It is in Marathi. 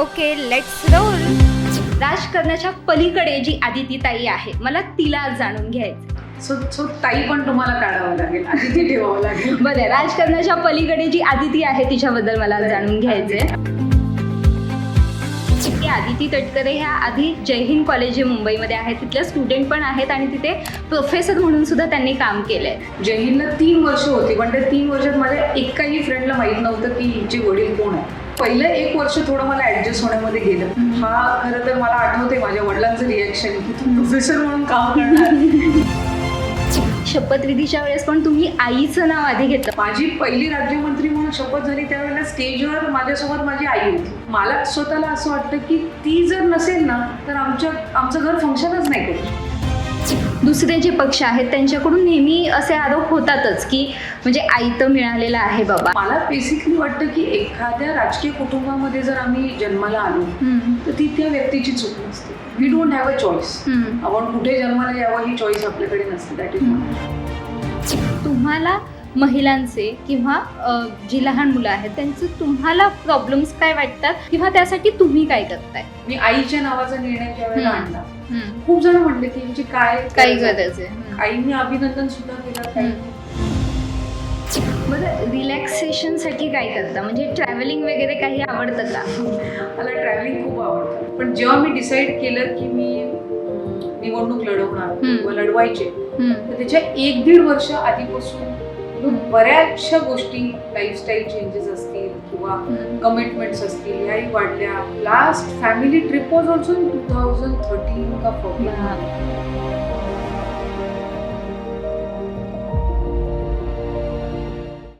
ओके लेट्स रोल राजकारणाच्या पलीकडे जी आदिती ताई आहे मला तिला जाणून घ्यायचं सो सो ताई पण तुम्हाला काढावं लागेल आधी ती ठेवावं लागेल. बरं राजकारणाच्या पलीकडे जी आदिती आहे तिच्याबद्दल मला जाणून घ्यायचंय. आदिती तटकरे ह्या आधी जय हिंद कॉलेज जे मुंबईमध्ये आहे तिथल्या स्टुडंट पण आहेत आणि तिथे प्रोफेसर म्हणून सुद्धा त्यांनी काम केलंय. जय हिंदला तीन वर्ष होती पण त्या तीन वर्षात माझ्या एकाही फ्रेंडला माहीत नव्हतं की हिचे वडील कोण आहे पहिलं एक वर्ष थोडं मला ऍडजस्ट होण्यामध्ये गेलं. हा खरं तर मला आठवते माझ्या वडिलांचं रिॲक्शन की तू प्रोफेसर म्हणून काम करणार. शपथविधीच्या वेळेस पण तुम्ही आईचं नाव आधी घेतलं. माझी पहिली राज्यमंत्री म्हणून शपथ झाली त्यावेळेला स्टेजवर माझ्यासोबत माझी आई होती. मला स्वतःला असं वाटतं की ती जर नसेल ना तर आमच्या आमचं घर फंक्शनच नाही करू दुसरे जे पक्ष आहेत त्यांच्याकडून नेहमी असे आरोप होतातच की म्हणजे आई तर मिळालेला आहे बाबा. मला बेसिकली वाटतं की एखाद्या राजकीय कुटुंबामध्ये जर आम्ही जन्माला आलो. तर ती त्या व्यक्तीची चूक नसते. We don't have a choice. आपण कुठे जन्माला यावं ही चॉईस आपल्याकडे नसते दॅट इज तुम्हाला महिलांचे किंवा जी लहान मुलं आहेत त्यांचे तुम्हाला प्रॉब्लेम्स काय वाटतात? किंवा त्यासाठी तुम्ही काय करताय? मी आईच्या नावाचा निर्णय ज्या वेळेला हम्म. आणला खूप जण म्हणले की म्हणजे काय काही गरज आहे. आईने अभिनंदन सुद्धा केलं. बरं रिलॅक्सेशनसाठी काय करता? म्हणजे ट्रॅव्हलिंग वगैरे काही आवडतं का? मला ट्रॅव्हलिंग खूप आवडतं. पण जेव्हा मी डिसाईड केलं की मी निवडणूक लढवणार. किंवा लढवायचे. तर त्याच्या एक दीड वर्ष आधीपासून बऱ्याचशा गोष्टी लाईफस्टाईल चेंजेस असतील किंवा कमिटमेंट्स असतील ह्याही वाढल्या. Last family trip was also in two thousand thirteen का फोर्टीन